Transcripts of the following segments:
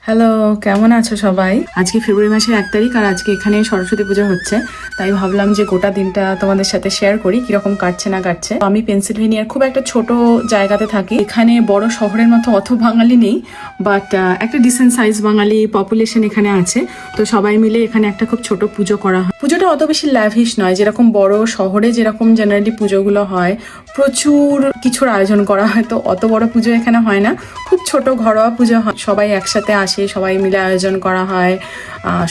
Hello কেমন আছো সবাই? আজকে ফেব্রুয়ারি মাসের এক তারিখ আর আজকে এখানে সরস্বতী পুজো হচ্ছে। তাই ভাবলাম যে গোটা দিনটা তোমাদের সাথে শেয়ার করি, কীরকম কাটছে না কাটছে। আমি পেন্সিলভেনিয়ার খুব একটা ছোট জায়গাতে থাকি। এখানে বড় শহরের মতো অত বাঙালি নেই বাট একটা ডিসেন্ট সাইজ বাঙালি পপুলেশন এখানে আছে। তো সবাই মিলে এখানে একটা খুব ছোট পুজো করা হয়। পুজোটা অত বেশি ল্যাভিশ নয়, যেরকম বড় শহরে যেরকম জেনারেলি পুজোগুলো হয় প্রচুর কিছুর আয়োজন করা হয়, তো অত বড় পুজো এখানে হয় না। খুব ছোট ঘরোয়া পুজো হয়। সবাই একসাথে আসে, সবাই মিলে আয়োজন করা হয়।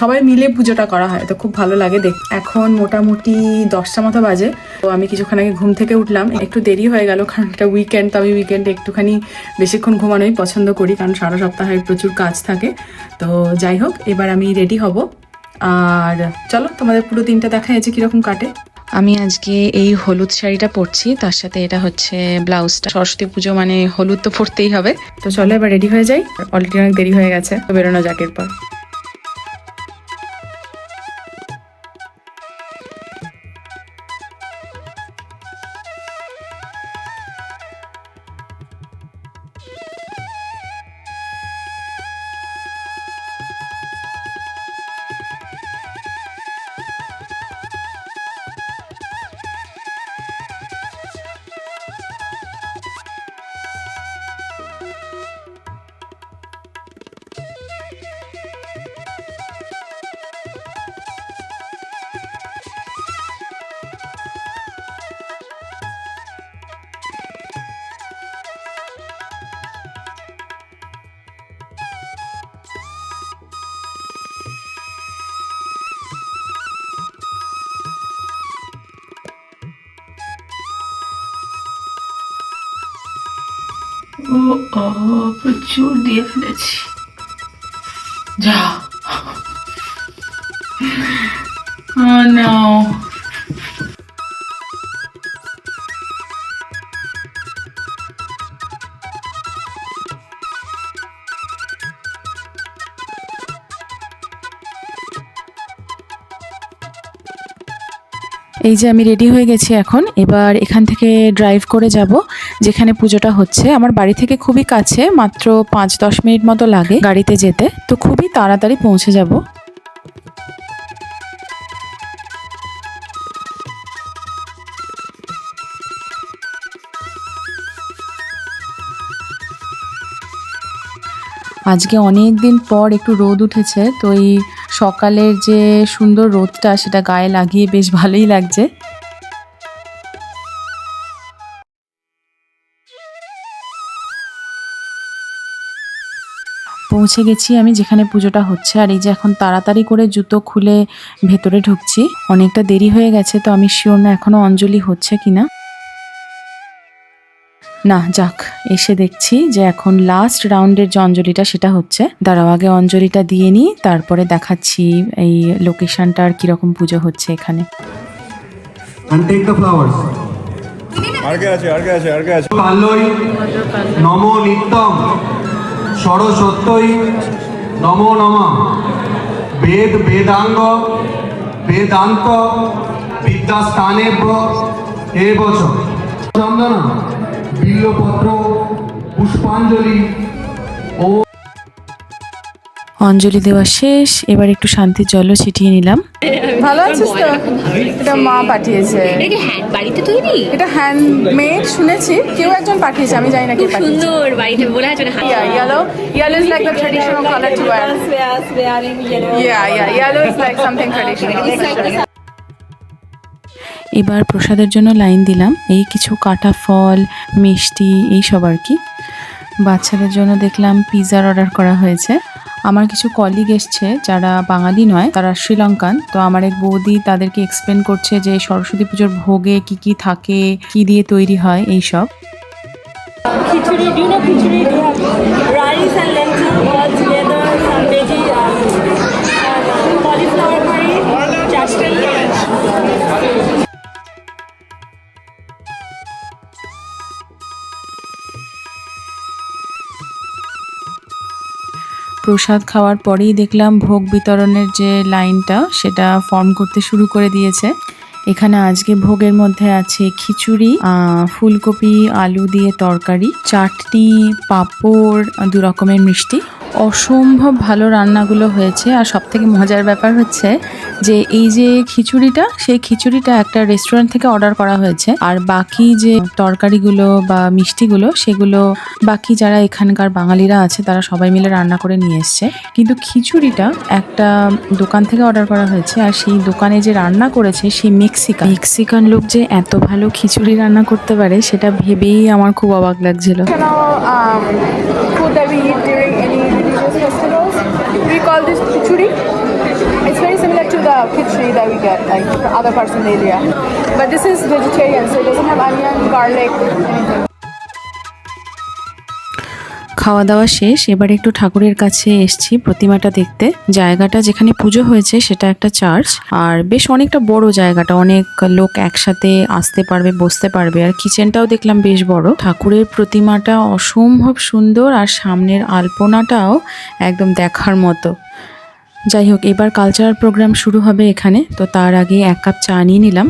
সবাই মিলে পুজোটা করা হয়। তো খুব ভালো লাগে দেখ এখন মোটামুটি দশটা মতো বাজে। তো আমি কিছুক্ষণ আগে ঘুম থেকে উঠলাম। একটু দেরি হয়ে গেল, কারণ এটা উইকেন্ড তো আমি উইকেন্ডে একটুখানি বেশিক্ষণ ঘুমানোই পছন্দ করি, কারণ সারা সপ্তাহে প্রচুর কাজ থাকে। তো যাই হোক, এবার আমি রেডি হব। আর চলো, তোমাদের পুরো দিনটা দেখা যাচ্ছে কীরকম কাটে? আমি আজকে এই হলুদ শাড়িটা পরছি, তার সাথে এটা হচ্ছে ব্লাউজটা। সরস্বতী পুজো মানে হলুদ তো পরতেই হবে। তো চলো এবার রেডি হয়ে যাই। অলরেডি অনেক দেরি হয়ে গেছে, তো বেরোনো যাক এরপর। প্রচুর দিয়ে ফেলেছি যা Oh no. এই যে আমি রেডি হয়ে গেছি এখন, এবার এখান থেকে ড্রাইভ করে যাব, যেখানে পুজোটা হচ্ছে। আমার বাড়ি থেকে খুবই কাছে, মাত্র পাঁচ দশ মিনিট মতো লাগে গাড়িতে যেতে। তো খুবই তাড়াতাড়ি পৌঁছে যাব। আজকে অনেক দিন পর একটু রোদ উঠেছে, তো এই সকালের যে সুন্দর রোদটা, সেটা গায়ে লাগিয়ে বেশ ভালোই লাগছে। পৌঁছে গেছি আমি যেখানে পুজোটা হচ্ছে, আর এই যে এখন তাড়াতাড়ি করে জুতো খুলে ভেতরে ঢুকছি। অনেকটা দেরি হয়ে গেছে, তো আমি শিওর না এখনও অঞ্জলি হচ্ছে কিনা। না যাক এসে দেখছি যে এখন লাস্ট রাউন্ডের যে অঞ্জলিটা সেটা হচ্ছে। দাঁড়াও আগে অঞ্জলিটা দিয়ে নিই তারপরে দেখাচ্ছি এই লোকেশনটা আর কীরকম পুজো হচ্ছে এখানে। And take the flowers. আর্গে আছে আর্গে আছে আর্গে আছে। কাল্যই নম নিত্যম সরস্বত্যই নম নম। বেদ বেদাঙ্গ বেদান্ত বিদ্যাস্থানে এ বছর। চন্দন বিল্লপত্র পুষ্পাঞ্জলি ও অঞ্জলি দেওয়া শেষ এবার একটু শান্তির জলও ছিটিয়ে নিলাম ভালো আছিস তো এটা মা পাঠিয়েছে এটা হ্যান্ড বাড়িতে তৈরি এটা হ্যান্ডমেড শুনেছি কেউ একজন পাঠিয়েছে আমি জানি না কে সুন্দর বাড়িতে বলে আছে না. Yellow is like the traditional color to wear. Yeah, yeah. Yellow is like something traditional. এবার প্রসাদের জন্য লাইন দিলাম। এই কিছু কাটা ফল, মিষ্টি, এই সব আর কি। বাচ্চাদের জন্য দেখলাম পিৎজার অর্ডার করা হয়েছে। আমার কিছু কলিগ এসছে যারা বাঙালি নয়, তারা শ্রীলঙ্কান। তো আমার এক বৌদি তাদেরকে এক্সপ্লেন করছে যে সরস্বতী পুজোর ভোগে কি কি থাকে, কি দিয়ে তৈরি হয়, এই সব। khichdi. Do প্রসাদ খাওয়ার পরেই দেখলাম ভোগ বিতরণের যে লাইনটা, সেটা ফর্ম করতে শুরু করে দিয়েছে। এখানে আজকে ভোগের মধ্যে আছে খিচুড়ি ফুলকপি, আলু দিয়ে তরকারি, চাটনি, পাঁপড়, দু রকমের মিষ্টি। অসম্ভব ভালো রান্নাগুলো হয়েছে। আর সব থেকে মজার ব্যাপার হচ্ছে যে এই যে খিচুড়িটা, সেই খিচুড়িটা একটা রেস্টুরেন্ট থেকে অর্ডার করা হয়েছে। আর বাকি যে তরকারিগুলো বা মিষ্টিগুলো, সেগুলো বাকি যারা এখানকার বাঙালিরা আছে, তারা সবাই মিলে রান্না করে নিয়ে এসছে। কিন্তু খিচুড়িটা একটা দোকান থেকে অর্ডার করা হয়েছে। আর সেই দোকানে যে রান্না করেছে, সেই মেক্সিকান। মেক্সিকান লোক যে এত ভালো খিচুড়ি রান্না করতে পারে, সেটা ভেবেই আমার খুব অবাক লাগছিল। We call this khichuri. It's very similar to the khichdi that we get like other parts in India. But this is vegetarian, so it doesn't have onion, garlic, anything. খাওয়া দাওয়া শেষ, এবার একটু ঠাকুরের কাছে এসছি প্রতিমাটা দেখতে। জায়গাটা যেখানে পুজো হয়েছে সেটা একটা চার্চ। আর বেশ অনেকটা বড় জায়গাটা, অনেক লোক একসাথে আসতে পারবে, বসতে পারবে। আর কিচেনটাও দেখলাম বেশ বড়। ঠাকুরের প্রতিমাটা অসম্ভব সুন্দর আর সামনের আলপনাটাও একদম দেখার মতো। যাই হোক, এবার কালচারাল প্রোগ্রাম শুরু হবে এখানে। তো তার আগে এক কাপ চা নিয়ে নিলাম।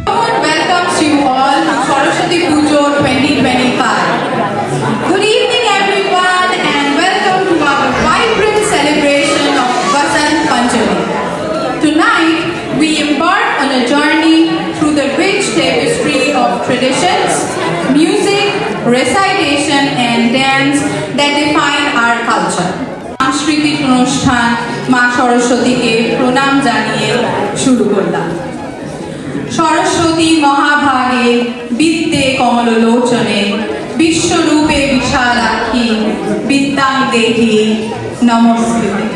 অনুষ্ঠান মা সরস্বতীকে প্রণাম জানিয়ে শুরু করলাম। সরস্বতী মহাভাগে বিদ্যে কমল লোচনে বিশ্বরূপে বিশালাক্ষী বিদ্যাং দেহি নমস্কৃতে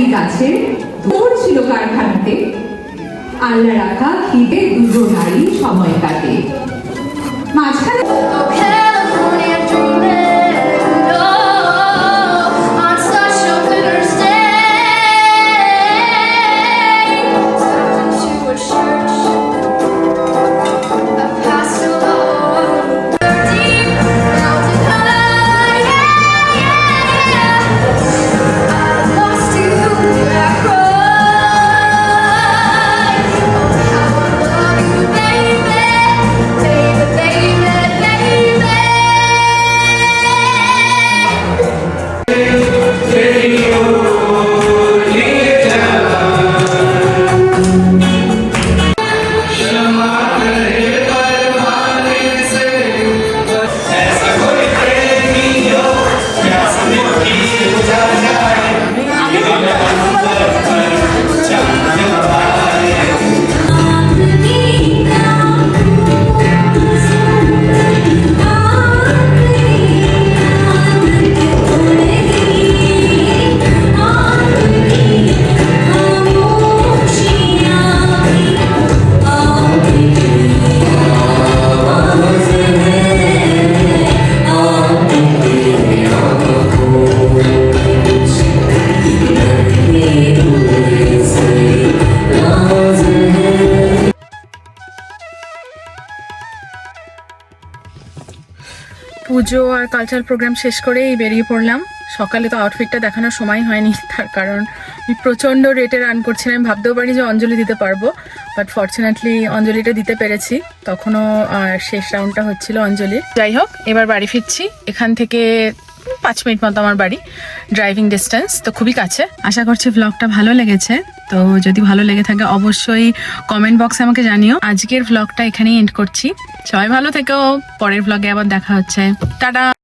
একই গাছের দৌড় ছিল কারখানাতে। আল্লাহ রাখা খিদে দুটো নারী সময় কাটে। মাঝখানে পুজো আর কালচার প্রোগ্রাম শেষ করেই বেরিয়ে পড়লাম। সকালে তো আউটফিটটা দেখানোর সময় হয়নি, তার কারণ আমি প্রচণ্ড রেটে রান করছিলাম। আমি ভাবতেও পারি যে অঞ্জলি দিতে পারব বাট ফর্চুনেটলি অঞ্জলিটা দিতে পেরেছি। তখনও শেষ রাউন্ডটা হচ্ছিল অঞ্জলি। যাই হোক, এবার বাড়ি ফিরছি। এখান থেকে পাঁচ মিনিট মতো আমার বাড়ি ড্রাইভিং ডিস্টেন্স তো খুবই কাছে। আশা করছি ভ্লগটা ভালো লেগেছে। তো যদি ভালো লেগে থাকে, অবশ্যই কমেন্ট বক্সে আমাকে জানিও। আজকের ভ্লগটা এখানেই এন্ড করছি। সবাই ভালো থেকো। পরের ব্লগে আবার দেখা হচ্ছে। টাটা।